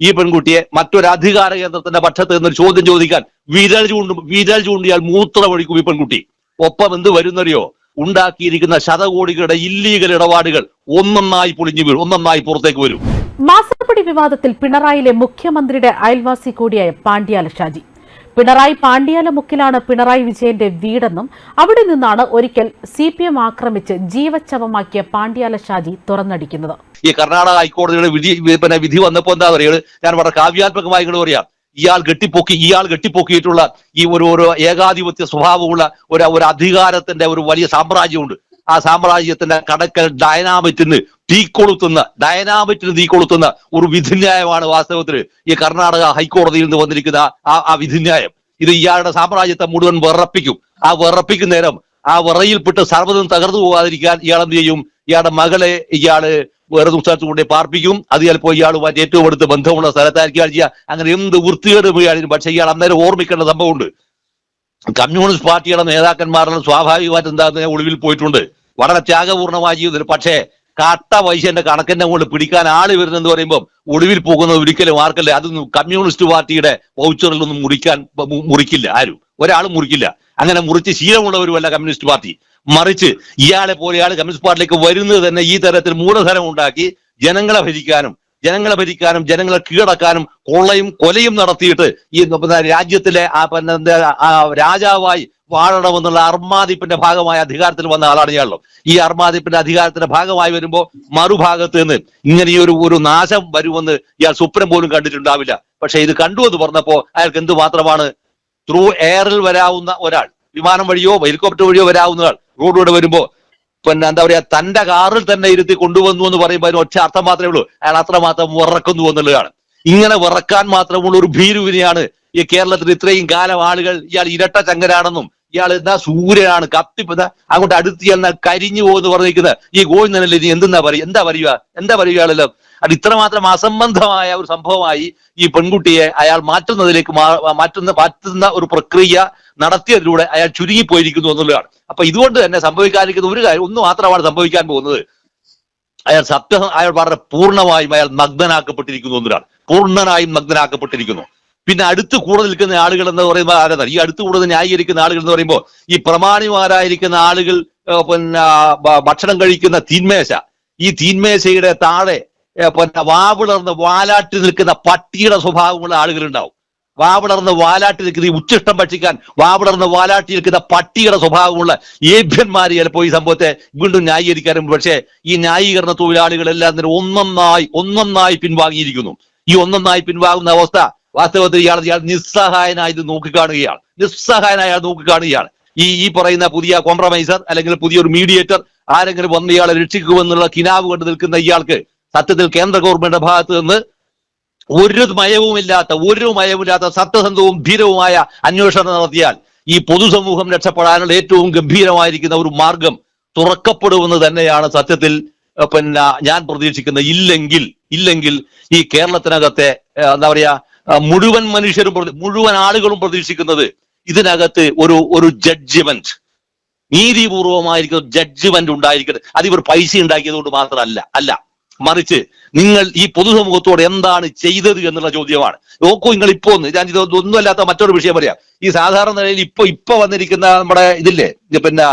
ഈ പെൺകുട്ടിയെ മറ്റൊരു അധികാര കേന്ദ്രത്തിന്റെ പക്ഷത്ത് നിന്നൊരു ചോദ്യം ചോദിക്കാൻ വിരൽ ചൂണ്ടും വിരൽ ചൂണ്ടിയാൽ മൂത്ര ഒഴിക്കും ഈ പെൺകുട്ടി. ഒപ്പം എന്ത് വരുന്നറിയോ? ഉണ്ടാക്കിയിരിക്കുന്ന ശതകോടികളുടെ ഇല്ലീഗൽ ഇടപാടുകൾ ഒന്നൊന്നായി പൊളിഞ്ഞു വീഴും ഒന്നൊന്നായി പുറത്തേക്ക് വരും. മാസപ്പടി വിവാദത്തിൽ പിണറായിലെ മുഖ്യമന്ത്രിയുടെ അയൽവാസി കൂടിയായ പാണ്ഡ്യാല ഷാജി. പിണറായി പാണ്ഡ്യാല മുക്കിലാണ് പിണറായി വിജയന്റെ വീടെന്നും അവിടെ നിന്നാണ് ഒരിക്കൽ സി ആക്രമിച്ച് ജീവച്ഛവമാക്കിയ പാണ്ഡ്യാല ഷാജി തുറന്നടിക്കുന്നത്. ഈ കർണാടക ഹൈക്കോടതിയുടെ വിധി പിന്നെ വിധി വന്നപ്പോ എന്താ പറയുക ഞാൻ വളരെ കാവ്യാത്മകമായി ഇങ്ങനെ പറയാം ഇയാൾ കെട്ടിപ്പൊക്കി ഇയാൾ കെട്ടിപ്പൊക്കിയിട്ടുള്ള ഈ ഒരു ഒരു ഏകാധിപത്യ സ്വഭാവമുള്ള ഒരു ഒരു അധികാരത്തിന്റെ ഒരു വലിയ സാമ്രാജ്യമുണ്ട്. ആ സാമ്രാജ്യത്തിന്റെ കടക്കൽ ഡയനാമിറ്റിന് തീ കൊളുത്തുന്ന ഡയനാമിറ്റിന് തീ കൊളുത്തുന്ന ഒരു വിധിന്യായമാണ് വാസ്തവത്തിൽ ഈ കർണാടക ഹൈക്കോടതിയിൽ നിന്ന് വന്നിരിക്കുന്ന ആ ആ വിധിന്യായം. ഇത് ഇയാളുടെ സാമ്രാജ്യത്തെ മുഴുവൻ വിറപ്പിക്കും. ആ വിറപ്പിക്കുന്ന നേരം ആ വിറയിൽപ്പെട്ട് സർവതും തകർന്നു പോകാതിരിക്കാൻ ഇയാൾ എന്ത് ചെയ്യും? ഇയാളുടെ മകളെ ഇയാൾ വേറെ സംസ്ഥാനത്ത് കൊണ്ടേ പാർപ്പിക്കും. അത് ചിലപ്പോൾ ഇയാളുമായിട്ട് ഏറ്റവും അടുത്ത് ബന്ധമുള്ള സ്ഥലത്തായിരിക്കും ചെയ്യുക. അങ്ങനെ എന്ത് വൃത്തികേടും ഇയാളിന്. പക്ഷെ ഇയാൾ അന്നേരം ഓർമ്മിക്കേണ്ട സംഭവമുണ്ട്. കമ്മ്യൂണിസ്റ്റ് പാർട്ടിയുടെ നേതാക്കന്മാരെല്ലാം സ്വാഭാവികമായിട്ട് എന്താ ഒളിവിൽ പോയിട്ടുണ്ട്. വളരെ ത്യാഗപൂർണമായ ജീവിതത്തിൽ. പക്ഷേ കട്ട പൈസന്റെ കണക്കിന്റെ മുകളിൽ പിടിക്കാൻ ആൾ വരുന്നെന്ന് പറയുമ്പോൾ ഒളിവിൽ പോകുന്നത് ഒരിക്കലും ആർക്കല്ല. അതൊന്നും കമ്മ്യൂണിസ്റ്റ് പാർട്ടിയുടെ വൗച്ചറിൽ ഒന്നും മുറിക്കാൻ മുറിക്കില്ല. ആരും. ഒരാളും മുറിക്കില്ല. അങ്ങനെ മുറിച്ച് ശീലമുള്ളവരുമല്ല കമ്മ്യൂണിസ്റ്റ് പാർട്ടി. മറിച്ച് ഇയാളെ പോലെ ഇയാൾ കമ്മ്യൂണിസ്റ്റ് പാർട്ടിയിലേക്ക് വരുന്നത് തന്നെ ഈ തരത്തിൽ മൂലധനം ഉണ്ടാക്കി ജനങ്ങളെ ഭരിക്കാനും ജനങ്ങളെ ഭരിക്കാനും ജനങ്ങളെ കീഴടക്കാനും കൊള്ളയും കൊലയും നടത്തിയിട്ട് ഈ രാജ്യത്തിലെ ആ പിന്നെ രാജാവായി വാഴണമെന്നുള്ള അർമാദിപ്പിന്റെ ഭാഗമായ അധികാരത്തിൽ വന്ന ആളാണ് ഇയാളോ. ഈ അർമാദിപ്പിന്റെ അധികാരത്തിന്റെ ഭാഗമായി വരുമ്പോൾ മറുഭാഗത്ത് നിന്ന് ഇങ്ങനെ ഒരു ഒരു നാശം വരുമെന്ന് ഇയാൾ സ്വപ്നം പോലും കണ്ടിട്ടുണ്ടാവില്ല. പക്ഷെ ഇത് കണ്ടു എന്ന് പറഞ്ഞപ്പോ അയാൾക്ക് എന്ത് മാത്രമാണ് ത്രൂ എയറിൽ വരാവുന്ന ഒരാൾ വിമാനം വഴിയോ ഹെലികോപ്റ്റർ വഴിയോ വരാവുന്ന ആൾ റോഡിലൂടെ വരുമ്പോ പിന്നെ എന്താ പറയാ തന്റെ കാറിൽ തന്നെ ഇരുത്തി കൊണ്ടുവന്നു എന്ന് പറയുമ്പോൾ അതിന് ഒറ്റ അർത്ഥം മാത്രമേ ഉള്ളൂ. അയാൾ അത്രമാത്രം വിറക്കുന്നു എന്നുള്ളതാണ്. ഇങ്ങനെ വിറക്കാൻ മാത്രമുള്ള ഒരു ഭീരുവിനെയാണ് ഈ കേരളത്തിൽ ഇത്രയും കാലം ആളുകൾ ഇയാൾ ഇരട്ട ചങ്കരാണെന്നും ഇയാൾ എന്താ സൂര്യനാണ് കത്തിപ്പത എന്താ അങ്ങോട്ട് അടുത്ത് ചെന്നാൽ കരിഞ്ഞു പോകുന്നു പറഞ്ഞിരിക്കുന്നത് ഈ ഗോവിന്ദനല്ലേ ഇനി എന്തെന്നാ പറയുക? എന്താ പറയുക? എന്താ പറയുക ആളല്ലോ അത് ഇത്രമാത്രം അസംബന്ധമായ ഒരു സംഭവമായി ഈ പെൺകുട്ടിയെ അയാൾ മാറ്റുന്നതിലേക്ക് മാറ്റുന്ന മാറ്റുന്ന ഒരു പ്രക്രിയ നടത്തിയതിലൂടെ അയാൾ ചുരുങ്ങിപ്പോയിരിക്കുന്നു എന്നുള്ളതാണ്. അപ്പൊ ഇതുകൊണ്ട് തന്നെ സംഭവിക്കാതിരിക്കുന്ന ഒരു കാര്യം ഒന്ന് മാത്രമാണ് സംഭവിക്കാൻ പോകുന്നത്. അയാൾ സത്യം അയാൾ വളരെ പൂർണമായും അയാൾ നഗ്നനാക്കപ്പെട്ടിരിക്കുന്നു എന്നൊരാൾ പൂർണനായും നഗ്നനാക്കപ്പെട്ടിരിക്കുന്നു പിന്നെ അടുത്ത് കൂടെ നിൽക്കുന്ന ആളുകൾ എന്ന് പറയുമ്പോൾ ആരാധന ഈ അടുത്ത് കൂടുതൽ ന്യായീകരിക്കുന്ന ആളുകൾ എന്ന് പറയുമ്പോൾ ഈ പ്രമാണിമാരായിരിക്കുന്ന ആളുകൾ പിന്നെ ഭക്ഷണം കഴിക്കുന്ന തീന്മേശ ഈ തീന്മേശയുടെ താഴെ പിന്നെ വാവിളർന്ന് വാലാട്ടി നിൽക്കുന്ന പട്ടിയുടെ സ്വഭാവമുള്ള ആളുകളുണ്ടാവും. വാവിളർന്ന് വാലാട്ടി നിൽക്കുന്ന ഈ ഉച്ചിഷ്ടം ഭക്ഷിക്കാൻ വാവിളർന്ന് വാലാട്ടി നിൽക്കുന്ന പട്ടിയുടെ സ്വഭാവമുള്ള ഏഭ്യന്മാർ ചിലപ്പോൾ ഈ സംഭവത്തെ വീണ്ടും ന്യായീകരിക്കാനും പക്ഷേ ഈ ന്യായീകരണ തൊഴിലാളികളെല്ലാം തന്നെ ഒന്നൊന്നായി ഒന്നൊന്നായി പിൻവാങ്ങിയിരിക്കുന്നു. ഈ ഒന്നൊന്നായി പിൻവാങ്ങുന്ന അവസ്ഥ വാസ്തവത്തിൽ ഇയാൾ ഇയാൾ നിസ്സഹായനായി ഇത് നോക്കിക്കാണുകയാണ് നിസ്സഹായനായ നോക്കിക്കാണുകയാണ് ഈ ഈ പറയുന്ന പുതിയ കോംപ്രമൈസർ അല്ലെങ്കിൽ പുതിയൊരു മീഡിയേറ്റർ ആരെങ്കിലും വന്ന് ഇയാളെ രക്ഷിക്കുമെന്നുള്ള കിനാവ് കൊണ്ട് നിൽക്കുന്ന ഇയാൾക്ക് സത്യത്തിൽ കേന്ദ്ര ഗവൺമെന്റിന്റെ ഭാഗത്ത് നിന്ന് ഒരു മയവുമില്ലാത്ത ഒരു മയവുമില്ലാത്ത സത്യസന്ധവും ധീരവുമായ അന്വേഷണം നടത്തിയാൽ ഈ പൊതുസമൂഹം രക്ഷപ്പെടാനുള്ള ഏറ്റവും ഗംഭീരമായിരിക്കുന്ന ഒരു മാർഗം തുറക്കപ്പെടുമെന്ന് തന്നെയാണ് സത്യത്തിൽ പിന്നെ ഞാൻ പ്രതീക്ഷിക്കുന്നത് ഇല്ലെങ്കിൽ ഇല്ലെങ്കിൽ ഈ കേരളത്തിനകത്തെ എന്താ പറയാ മുഴുവൻ മനുഷ്യരും മുഴുവൻ ആളുകളും പ്രതീക്ഷിക്കുന്നത് ഇതിനകത്ത് ഒരു ഒരു ജഡ്ജ്മെന്റ് നീതിപൂർവമായിരിക്കുന്ന ജഡ്ജ്മെന്റ് ഉണ്ടായിരിക്കട്ടെ. അതിവർ പൈസ ഉണ്ടാക്കിയത് കൊണ്ട് മാത്രമല്ല അല്ല. മറിച്ച് നിങ്ങൾ ഈ പൊതുസമൂഹത്തോട് എന്താണ് ചെയ്തത് എന്നുള്ള ചോദ്യമാണ്. നോക്കൂ നിങ്ങൾ ഇപ്പോ ഒന്ന് ഞാൻ ഇത് ഒന്നുമല്ലാത്ത മറ്റൊരു വിഷയം പറയാം. ഈ സാധാരണ നിലയിൽ ഇപ്പൊ ഇപ്പൊ വന്നിരിക്കുന്ന നമ്മുടെ ഇതില്ലേ? പിന്നെ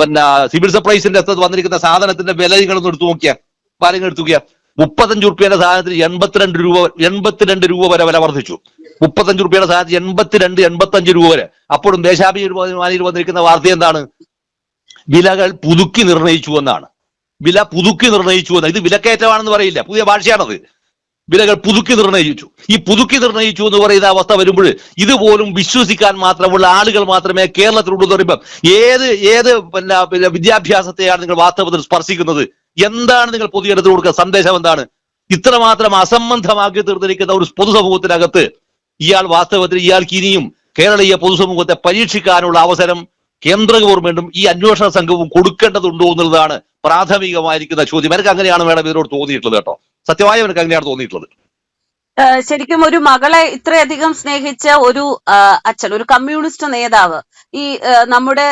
പിന്നെ സിവിൽ സപ്ലൈസിന്റെ അടുത്ത് വന്നിരിക്കുന്ന സാധനത്തിന്റെ വില നിങ്ങളൊന്ന് എടുത്തു നോക്കിയാൽ പാലങ്ങൾ എടുത്തു നോക്കിയാ. മുപ്പത്തഞ്ച് റുപ്യയുടെ സാധനത്തിന് എൺപത്തിരണ്ട് രൂപ എൺപത്തിരണ്ട് രൂപ വരെ വില വർദ്ധിച്ചു. മുപ്പത്തഞ്ച് റുപ്യയുടെ സാധനത്തിന് എൺപത്തിരണ്ട് എൺപത്തഞ്ച് രൂപ വരെ. അപ്പോഴും ദേശാഭിമാനിയിൽ വന്നിരിക്കുന്ന വാർത്ത എന്താണ്? വിലകൾ പുതുക്കി നിർണയിച്ചു എന്നാണ്. വില പുതുക്കി നിർണയിച്ചു എന്ന് ഇത് വിലക്കയറ്റമാണെന്ന് പറയില്ല. പുതിയ ഭാഷയാണത്. വിലകൾ പുതുക്കി നിർണയിച്ചു. ഈ പുതുക്കി നിർണയിച്ചു എന്ന് പറയുന്ന അവസ്ഥ വരുമ്പോൾ ഇതുപോലും വിശ്വസിക്കാൻ മാത്രമുള്ള ആളുകൾ മാത്രമേ കേരളത്തിലുള്ളൂ എന്ന് പറയുമ്പോൾ ഏത് ഏത് പിന്നെ വിദ്യാഭ്യാസത്തെയാണ് നിങ്ങൾ വാസ്തവത്തിൽ സ്പർശിക്കുന്നത്? എന്താണ് നിങ്ങൾ പൊതുജനത്തിന് കൊടുക്കുക സന്ദേശം എന്താണ്? ഇത്രമാത്രം അസംബന്ധമാക്കി തീർന്നിരിക്കുന്ന ഒരു പൊതുസമൂഹത്തിനകത്ത് ഇയാൾ വാസ്തവത്തിൽ ഇയാൾക്ക് ഇനിയും കേരളീയ പൊതുസമൂഹത്തെ പരീക്ഷിക്കാനുള്ള അവസരം കേന്ദ്ര ഗവൺമെന്റും ഈ അന്വേഷണ സംഘവും കൊടുക്കേണ്ടതുണ്ടോ എന്നുള്ളതാണ് പ്രാഥമികമായിരിക്കുന്ന ചോദ്യം. എനിക്ക് അങ്ങനെയാണ് മേഡം ഇതിനോട് തോന്നിയിട്ടുള്ളത് കേട്ടോ. സത്യമായി എനിക്ക് അങ്ങനെയാണ് തോന്നിയിട്ടുള്ളത്. ശരിക്കും ഒരു മകളെ ഇത്രയധികം സ്നേഹിച്ച ഒരു അച്ഛൻ ഒരു കമ്മ്യൂണിസ്റ്റ് നേതാവ് ഈ നമ്മുടെ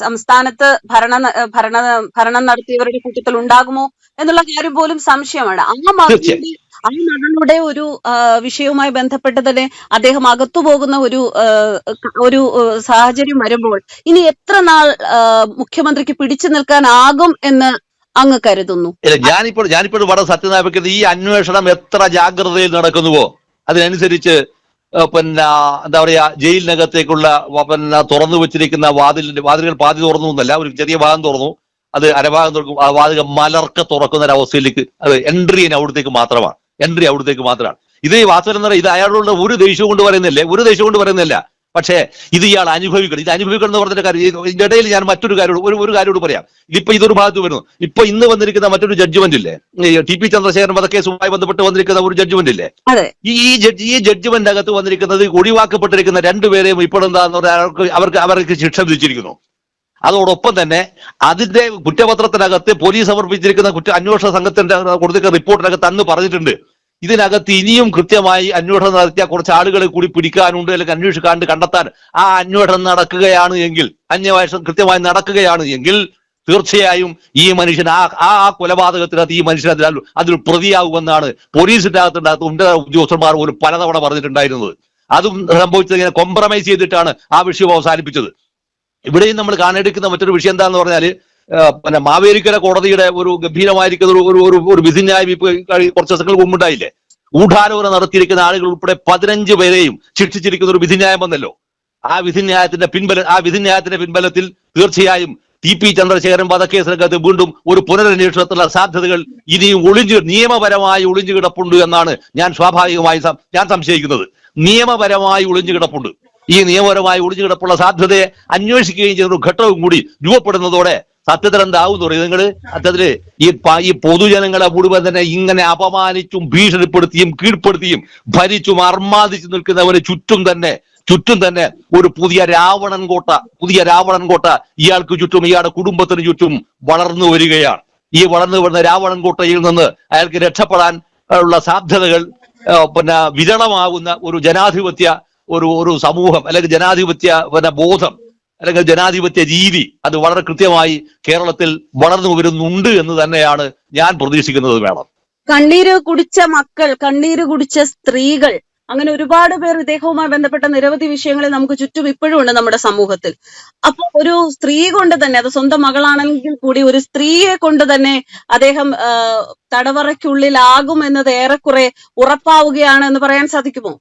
സംസ്ഥാനത്ത് ഭരണ ഭരണ ഭരണം നടത്തിയവരുടെ കൂട്ടത്തിൽ ഉണ്ടാകുമോ എന്നുള്ള കാര്യം പോലും സംശയമാണ്. ആ മകളുടെ ആ മകളുടെ ഒരു വിഷയവുമായി ബന്ധപ്പെട്ട് തന്നെ അദ്ദേഹം അകത്തു പോകുന്ന ഒരു ഒരു സാഹചര്യം വരുമ്പോൾ ഇനി എത്ര നാൾ മുഖ്യമന്ത്രിക്ക് പിടിച്ചു നിൽക്കാനാകും എന്ന് അങ്ങ് കരുതുന്നു. ഞാനിപ്പോൾ ഞാനിപ്പോൾ വളരെ സത്യനാപക്കുന്നത് ഈ അന്വേഷണം എത്ര ജാഗ്രതയിൽ നടക്കുന്നുവോ? അതിനനുസരിച്ച് പിന്നെ എന്താ പറയാ ജയിലിനകത്തേക്കുള്ള പിന്നെ തുറന്നു വെച്ചിരിക്കുന്ന വാതിലിന്റെ വാതിലുകൾ പാതി തുറന്നു എന്നല്ല ഒരു ചെറിയ ഭാഗം തുറന്നു. അത് അരഭാഗം തുറക്കും ആ വാതിൽ മലർക്ക തുറക്കുന്ന ഒരു അവസ്ഥയിലേക്ക് അത് എൻട്രി അവിടത്തേക്ക് മാത്രമാണ്. എൻട്രി അവിടത്തേക്ക് മാത്രമാണ്. ഇത് വാസ്തവം എന്ന് പറയുന്നത് ഇത് അയാളുള്ള ഒരു ദേഷ്യവും കൊണ്ട് പറയുന്നില്ലേ ഒരു ദേഷ്യവും കൊണ്ട് പറയുന്നില്ല. പക്ഷേ ഇത് ഇയാൾ അനുഭവിക്കണം. ഇത് അനുഭവിക്കണം എന്ന് പറഞ്ഞിട്ട് കാര്യം ഇതിന്റെ ഇടയിൽ ഞാൻ മറ്റൊരു കാര്യം ഒരു ഒരു കാര്യം പറയാം. ഇതിപ്പോ ഇതൊരു ഭാഗത്ത് വരുന്നു. ഇപ്പൊ ഇന്ന് വന്നിരിക്കുന്ന മറ്റൊരു ജഡ്ജ്മെന്റ് ഇല്ലേ? ടി പി ചന്ദ്രശേഖരൻ വധക്കേസുമായി ബന്ധപ്പെട്ട് വന്നിരിക്കുന്ന ഒരു ജഡ്ജ്മെന്റ് ഇല്ലേ? ഈ ഈ ജഡ്ജ് ഈ ജഡ്ജ്മെന്റ് അകത്ത് വന്നിരിക്കുന്നത് ഒഴിവാക്കപ്പെട്ടിരിക്കുന്ന രണ്ടുപേരെയും ഇപ്പോഴെന്താന്ന് പറഞ്ഞാൽ അവർക്ക് അവർക്ക് അവർക്ക് ശിക്ഷ വിധിച്ചിരിക്കുന്നു. അതോടൊപ്പം തന്നെ അതിന്റെ കുറ്റപത്രത്തിനകത്ത് പോലീസ് സമർപ്പിച്ചിരിക്കുന്ന കുറ്റ അന്വേഷണ സംഘത്തിന്റെ കൊടുത്തിരിക്കുന്ന റിപ്പോർട്ടിനകത്ത് അന്ന് പറഞ്ഞിട്ടുണ്ട്. ഇതിനകത്ത് ഇനിയും കൃത്യമായി അന്വേഷണം നടത്തിയ കുറച്ച് ആളുകളെ കൂടി പിടിക്കാനുണ്ട് അല്ലെങ്കിൽ അന്വേഷിക്കാണ്ട് കണ്ടെത്താൻ ആ അന്വേഷണം നടക്കുകയാണ് എങ്കിൽ അന്വേഷണം കൃത്യമായി നടക്കുകയാണ് എങ്കിൽ തീർച്ചയായും ഈ മനുഷ്യൻ ആ ആ കൊലപാതകത്തിനകത്ത് ഈ മനുഷ്യൻ അതിൽ അതിൽ പ്രതിയാകുമെന്നാണ് പോലീസിന്റെ അകത്തുണ്ടാകത്ത് ഉന്നത ഉദ്യോഗസ്ഥന്മാർ ഒരു പലതവണ പറഞ്ഞിട്ടുണ്ടായിരുന്നത്. അതും സംഭവിച്ചത് ഇങ്ങനെ കോംപ്രമൈസ് ചെയ്തിട്ടാണ് ആ വിഷയം അവസാനിപ്പിച്ചത്. ഇവിടെയും നമ്മൾ കാണെടുക്കുന്ന മറ്റൊരു വിഷയം എന്താണെന്ന് പറഞ്ഞാൽ ആ, പിന്നെ മാവേലിക്കര കോടതിയുടെ ഒരു ഗംഭീരമായിരിക്കുന്ന ഒരു ഒരു ഒരു വിധിന്യായം കുറച്ച് ദിവസങ്ങൾക്ക് മുമ്പുണ്ടായില്ലേ? ഊഢാലോചന നടത്തിയിരിക്കുന്ന ആളുകൾ ഉൾപ്പെടെ പതിനഞ്ച് പേരെയും ശിക്ഷിച്ചിരിക്കുന്ന ഒരു വിധിന്യായം വന്നല്ലോ. ആ വിധിന്യായത്തിന്റെ പിൻബല ആ വിധിന്യായത്തിന്റെ പിൻബലത്തിൽ തീർച്ചയായും ടി പി ചന്ദ്രശേഖരൻ വധക്കേസിനകത്ത് വീണ്ടും ഒരു പുനരന്വേഷണത്തിലുള്ള സാധ്യതകൾ ഇനിയും ഒളിഞ്ഞു നിയമപരമായി ഒളിഞ്ഞു കിടപ്പുണ്ട് എന്നാണ് ഞാൻ സ്വാഭാവികമായി ഞാൻ സംശയിക്കുന്നത്. നിയമപരമായി ഒളിഞ്ഞു കിടപ്പുണ്ട്. ഈ നിയമപരമായി ഒളിഞ്ഞു കിടപ്പുള്ള സാധ്യതയെ അന്വേഷിക്കുകയും ചെയ്യുന്ന ഒരു ഘട്ടവും കൂടി രൂപപ്പെടുന്നതോടെ സത്യത്തിൽ എന്താവും തുടങ്ങി നിങ്ങൾ സത്യത്തിൽ ഈ ഈ പൊതുജനങ്ങളെ മുഴുവൻ തന്നെ ഇങ്ങനെ അപമാനിച്ചും ഭീഷണിപ്പെടുത്തിയും കീഴ്പ്പെടുത്തിയും ഭരിച്ചും അർമാദിച്ചു നിൽക്കുന്നവന് ചുറ്റും തന്നെ ചുറ്റും തന്നെ ഒരു പുതിയ രാവണൻ കോട്ട പുതിയ രാവണൻ കോട്ട ഇയാൾക്ക് ചുറ്റും ഇയാളുടെ കുടുംബത്തിന് ചുറ്റും വളർന്നു വരികയാണ്. ഈ വളർന്നു വരുന്ന രാവണൻ കോട്ടയിൽ നിന്ന് അയാൾക്ക് രക്ഷപ്പെടാൻ ഉള്ള സാധ്യതകൾ പിന്നെ വിരളമാകുന്ന ഒരു ജനാധിപത്യ ഒരു ഒരു സമൂഹം അല്ലെങ്കിൽ ജനാധിപത്യ പിന്നെ ബോധം അല്ലെങ്കിൽ ജനാധിപത്യ രീതി അത് വളരെ കൃത്യമായി കേരളത്തിൽ വളർന്നു വരുന്നുണ്ട് എന്ന് തന്നെയാണ് ഞാൻ പ്രതീക്ഷിക്കുന്നത് വേണം കണ്ണീര് കുടിച്ച മക്കൾ കണ്ണീര് കുടിച്ച സ്ത്രീകൾ അങ്ങനെ ഒരുപാട് പേർ ഇദ്ദേഹവുമായി ബന്ധപ്പെട്ട നിരവധി വിഷയങ്ങളിൽ നമുക്ക് ചുറ്റും ഇപ്പോഴും ഉണ്ട് നമ്മുടെ സമൂഹത്തിൽ. അപ്പൊ ഒരു സ്ത്രീ കൊണ്ട് തന്നെ അത് സ്വന്തം മകളാണെങ്കിൽ കൂടി ഒരു സ്ത്രീയെ കൊണ്ട് തന്നെ അദ്ദേഹം തടവറയ്ക്കുള്ളിലാകും എന്നത് ഏറെക്കുറെ ഉറപ്പാവുകയാണ് എന്ന് പറയാൻ സാധിക്കുമോ?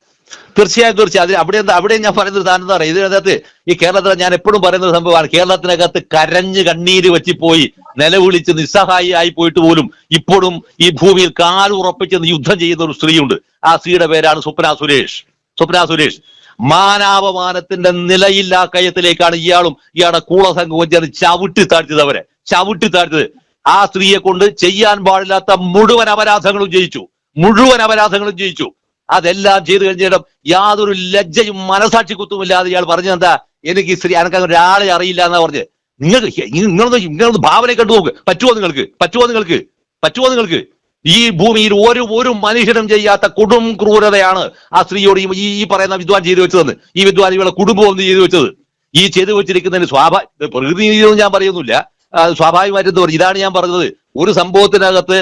തീർച്ചയായും തീർച്ചയായും. അതിന് അവിടെ എന്താ അവിടെ ഞാൻ പറയുന്നൊരു സാധനം എന്താ പറയുക? ഇതിനകത്ത് ഈ കേരളത്തിൽ ഞാൻ എപ്പോഴും പറയുന്ന ഒരു സംഭവമാണ്. കേരളത്തിനകത്ത് കരഞ്ഞ് കണ്ണീര് വെച്ചിപ്പോയി നിലവിളിച്ച് നിസ്സഹായിയായി പോയിട്ട് പോലും ഇപ്പോഴും ഈ ഭൂമിയിൽ കാലുറപ്പിച്ച് യുദ്ധം ചെയ്യുന്ന ഒരു സ്ത്രീയുണ്ട്. ആ സ്ത്രീയുടെ പേരാണ് സ്വപ്ന സുരേഷ്. സ്വപ്ന സുരേഷ്. മാനാപമാനത്തിന്റെ നിലയില്ലാ കയത്തിലേക്കാണ് ഇയാളും ഇയാളുടെ കൂളസംഘവും ചേർന്ന് ചവിട്ടി താഴ്ത്തിയത് അവരെ. ചവിട്ടി താഴ്ത്തത് ആ സ്ത്രീയെ കൊണ്ട് ചെയ്യാൻ പാടില്ലാത്ത മുഴുവൻ അപരാധങ്ങളും ജയിച്ചു. മുഴുവൻ അപരാധങ്ങളും ജയിച്ചു. അതെല്ലാം ചെയ്തു കഴിഞ്ഞിടം യാതൊരു ലജ്ജയും മനസാക്ഷി കുത്തുമില്ലാതെ ഇയാൾ പറഞ്ഞെന്താ എനിക്ക് ഈ സ്ത്രീ എനക്ക് ഒരാളെ അറിയില്ല എന്നാ പറഞ്ഞ്. നിങ്ങൾക്ക് നിങ്ങളൊന്ന് നിങ്ങളൊന്ന് ഭാവന കണ്ടു നോക്ക്. പറ്റുമോ നിങ്ങൾക്ക്? പറ്റുമോ നിങ്ങൾക്ക്? പറ്റുമോ നിങ്ങൾക്ക്? ഈ ഭൂമിയിൽ ഒരു ഒരു മനുഷ്യനും ചെയ്യാത്ത കൊടും ക്രൂരതയാണ് ആ സ്ത്രീയോട് ഈ- ഈ പറയുന്ന വിദ്വാൻ ചെയ്തു വെച്ചതെന്ന്. ഈ വിദ്വാൻ ഇവളെ കുടുംബം ഒന്ന് ചെയ്തു വെച്ചത്? ഈ ചെയ്തു വെച്ചിരിക്കുന്നതിന് സ്വാഭാവിക പ്രകൃതി ഞാൻ പറയുന്നില്ല. സ്വാഭാവികമായിട്ടെന്ന് സ്വാഭാവികമായിട്ട് ഇതാണ് ഞാൻ പറഞ്ഞത്. ഒരു സംഭവത്തിനകത്ത്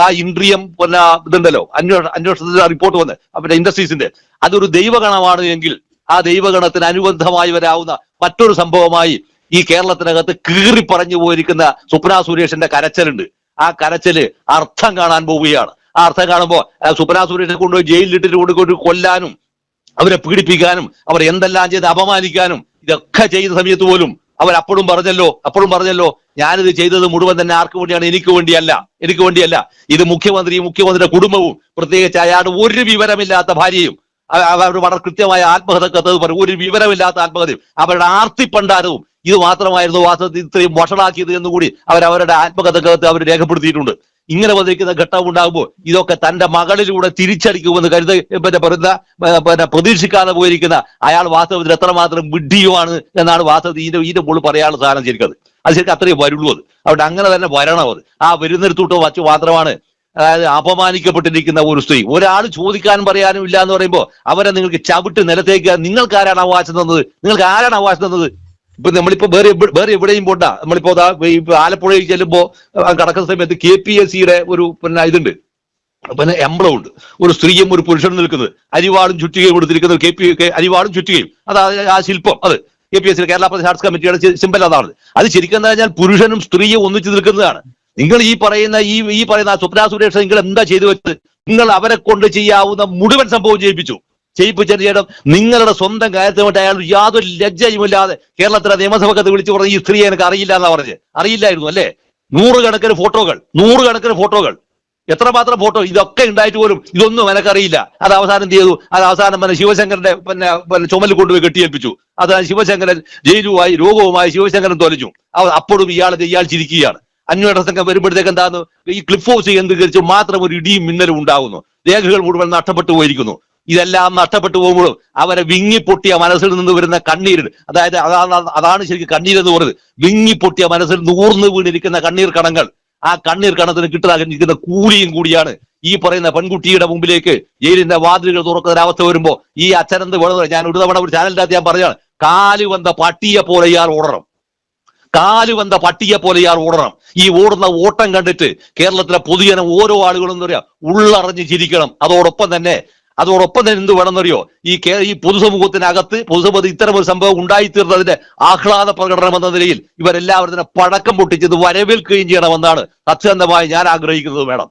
ആ ഇൻട്രിയം പിന്നെ ഇതുണ്ടല്ലോ. അന്വേഷണ അന്വേഷണത്തിന്റെ റിപ്പോർട്ട് വന്ന്. പിന്നെ ഇൻഡസ്ട്രീസിന്റെ അതൊരു ദൈവഗണമാണ് എങ്കിൽ ആ ദൈവഗണത്തിന് അനുബന്ധമായി വരാവുന്ന മറ്റൊരു സംഭവമായി ഈ കേരളത്തിനകത്ത് കീറി പറഞ്ഞു പോയിരിക്കുന്ന സുപ്ന സുരേഷിന്റെ കരച്ചലുണ്ട്. ആ കരച്ചൽ അർത്ഥം കാണാൻ പോവുകയാണ്. ആ അർത്ഥം കാണുമ്പോൾ സുപ്ന സുരേഷിനെ കൊണ്ടുപോയി ജയിലിലിട്ടിട്ട് കൊണ്ട് കൊല്ലാനും അവരെ പീഡിപ്പിക്കാനും അവരെ എന്തെല്ലാം ചെയ്ത് അപമാനിക്കാനും ഇതൊക്കെ ചെയ്ത സമയത്ത് പോലും അവർ അപ്പോഴും പറഞ്ഞല്ലോ അപ്പോഴും പറഞ്ഞല്ലോ ഞാനിത് ചെയ്തത് മുഴുവൻ തന്നെ ആർക്ക് വേണ്ടിയാണ്? എനിക്ക് വേണ്ടിയല്ല. എനിക്ക് വേണ്ടിയല്ല. ഇത് മുഖ്യമന്ത്രിയും മുഖ്യമന്ത്രിയുടെ കുടുംബവും പ്രത്യേകിച്ച് അയാളുടെ ഒരു വിവരമില്ലാത്ത ഭാര്യയും അവ- അവർ വളരെ കൃത്യമായ ആത്മഹത്യക്കത്തത് പറയും ഒരു വിവരമില്ലാത്ത ആത്മഹത്യയും അവരുടെ ആർത്തിപ്പണ്ടാരവും ഇത് മാത്രമായിരുന്നു വാസ്തവത്തിൽ ഇത്രയും വഷളാക്കിയത് എന്നുകൂടി അവർ അവരുടെ ആത്മകഥകത്ത് അവർ രേഖപ്പെടുത്തിയിട്ടുണ്ട്. ഇങ്ങനെ വന്നിരിക്കുന്ന ഘട്ടം ഉണ്ടാകുമ്പോൾ ഇതൊക്കെ തന്റെ മകളിലൂടെ തിരിച്ചടിക്കുമെന്ന് കരുത പിന്നെ പറയുന്ന പിന്നെ പ്രതീക്ഷിക്കാതെ പോയിരിക്കുന്ന അയാൾ വാസ്തവത്തിൽ എത്രമാത്രം വിഡ്ഢിയുമാണ് എന്നാണ് വാസ്തവത്തിൽ ഇതിന്റെ ഇതിന്റെ മുകളിൽ പറയാനുള്ള സാധനം ശരിക്കത് അത്. ശരിക്കും അത്രയും വരുള്ളൂ അത്. അവിടെ അങ്ങനെ തന്നെ വരണം അത്. ആ വരുന്നിടത്തോട്ട് വച്ച് മാത്രമാണ് അതായത് അപമാനിക്കപ്പെട്ടിരിക്കുന്ന ഒരു സ്ത്രീ. ഒരാൾ ചോദിക്കാനും പറയാനും ഇല്ല എന്ന് പറയുമ്പോൾ അവരെ നിങ്ങൾക്ക് ചവിട്ട് നിലത്തേക്ക് നിങ്ങൾക്ക് ആരാണ് അവകാശം തന്നത്? നിങ്ങൾക്ക് ആരാണ് അവകാശം തന്നത്? ഇപ്പൊ നമ്മളിപ്പോ വേറെ വേറെ എവിടെയും പോണ്ട. നമ്മളിപ്പോ ഇപ്പൊ ആലപ്പുഴയിൽ ചെല്ലുമ്പോ കടക്കുന്ന സമയത്ത് കെ പി എസ് സിയുടെ ഒരു പിന്നെ ഇതുണ്ട്. പിന്നെ എംബ്ലം ഉണ്ട് ഒരു സ്ത്രീയും ഒരു പുരുഷനും നിൽക്കുന്നത്. അരിവാളും ചുറ്റികയും കൊടുത്തിരിക്കുന്നത് കെ പി അരിവാളും ചുറ്റികയും. അതായത് ആ ശില്പം അത്. K P S C Kerala Pradesh arts കമ്മിറ്റിയുടെ സിമ്പൽ അതാണ്. അത് ശരിക്കും എന്താ പറഞ്ഞാൽ പുരുഷനും സ്ത്രീയും ഒന്നിച്ചു നിൽക്കുന്നതാണ്. നിങ്ങൾ ഈ പറയുന്ന ഈ ഈ പറയുന്ന സ്വപ്ന സുരേഷ് നിങ്ങൾ എന്താ ചെയ്തു വെച്ചത്? നിങ്ങൾ അവരെ കൊണ്ട് ചെയ്യാവുന്ന മുഴുവൻ സംഭവം ചെയ്യിപ്പിച്ചു ചെയ്യിപ്പിച്ചതിന് ശേഷം നിങ്ങളുടെ സ്വന്തം കാര്യത്തിന് വേണ്ടി അയാൾ യാതൊരു ലജ്ജയുമില്ലാതെ കേരളത്തിലെ നിയമസഭക്കത്ത് വിളിച്ചു പറഞ്ഞ ഈ സ്ത്രീയെ എനിക്ക് അറിയില്ല എന്നാ പറഞ്ഞത് അറിയില്ലായിരുന്നു അല്ലേ? നൂറുകണക്കിന് ഫോട്ടോകൾ നൂറുകണക്കിന് ഫോട്ടോകൾ. എത്രമാത്രം ഫോട്ടോ? ഇതൊക്കെ ഉണ്ടായിട്ട് പോലും ഇതൊന്നും എനക്കറിയില്ല. അത് അവസാനം ചെയ്തു? അത് അവസാനം പിന്നെ ശിവശങ്കരന്റെ പിന്നെ പിന്നെ ചുമലിൽ കൊണ്ടുപോയി കെട്ടിയേൽപ്പിച്ചു. അത് ശിവശങ്കരൻ ജയിലുമായി രോഗവുമായി ശിവശങ്കരൻ തൊലഞ്ഞു. അപ്പോഴും ഇയാൾ ഇയാൾ ചിരിക്കുകയാണ്. അന്വേഷണ സംഘം വരുമ്പോഴത്തേക്ക് എന്താന്ന്? ഈ ക്ലിഫ് ഹൗസ് കേന്ദ്രീകരിച്ച് മാത്രം ഒരു ഇടിയും മിന്നലും ഉണ്ടാകുന്നു രേഖകൾ മുഴുവൻ നഷ്ടപ്പെട്ടു പോയിരിക്കുന്നു. ഇതെല്ലാം നഷ്ടപ്പെട്ടു പോകുമ്പോഴും അവരെ വിങ്ങിപ്പൊട്ടിയ മനസ്സിൽ നിന്ന് വരുന്ന കണ്ണീർ അതായത് അതാണ് അതാണ് ശരിക്കും കണ്ണീർ എന്ന് പറയുന്നത്. വിങ്ങിപ്പൊട്ടിയ മനസ്സിൽ നൂർന്ന് വീണിരിക്കുന്ന കണ്ണീർ കണങ്ങൾ. ആ കണ്ണീർ കണത്തിന് കിട്ടാതിരിക്കുന്ന കൂലിയും കൂടിയാണ് ഈ പറയുന്ന പെൺകുട്ടിയുടെ മുമ്പിലേക്ക് ജയിലിന്റെ വാതിലുകൾ തുറക്കുന്ന അവസ്ഥ വരുമ്പോ ഈ അച്ഛനെന്ത് വേണമെന്ന് ഞാൻ ഒരു തവണ ഒരു ചാനലിന്റെ അകത്ത് ഞാൻ പറഞ്ഞാണ് വന്ന പട്ടിയെ പോലെ ഇയാൾ ഓടണം. കാൽ വന്ന പട്ടിയെ പോലെ ഇയാൾ ഓടണം. ഈ ഓടുന്ന ഓട്ടം കണ്ടിട്ട് കേരളത്തിലെ പൊതുജനം ഓരോ ആളുകളും എന്താ പറയാ ഉള്ളറിഞ്ഞ് ചിരിക്കണം. അതോടൊപ്പം തന്നെ അതോടൊപ്പം തന്നെ എന്ത് വേണമെന്നറിയോ? ഈ കേ- ഈ പൊതുസമൂഹത്തിനകത്ത് പൊതുസമൂഹത്തിൽ ഇത്തരം ഒരു സംഭവം ഉണ്ടായിത്തീർന്നതിന്റെ ആഹ്ലാദ പ്രകടനം എന്ന നിലയിൽ ഇവരെല്ലാവരും തന്നെ പടക്കം പൊട്ടിച്ചത് വരവേൽക്കുകയും ചെയ്യണമെന്നാണ് സത്യസന്ധമായി ഞാൻ ആഗ്രഹിക്കുന്നത് വേണം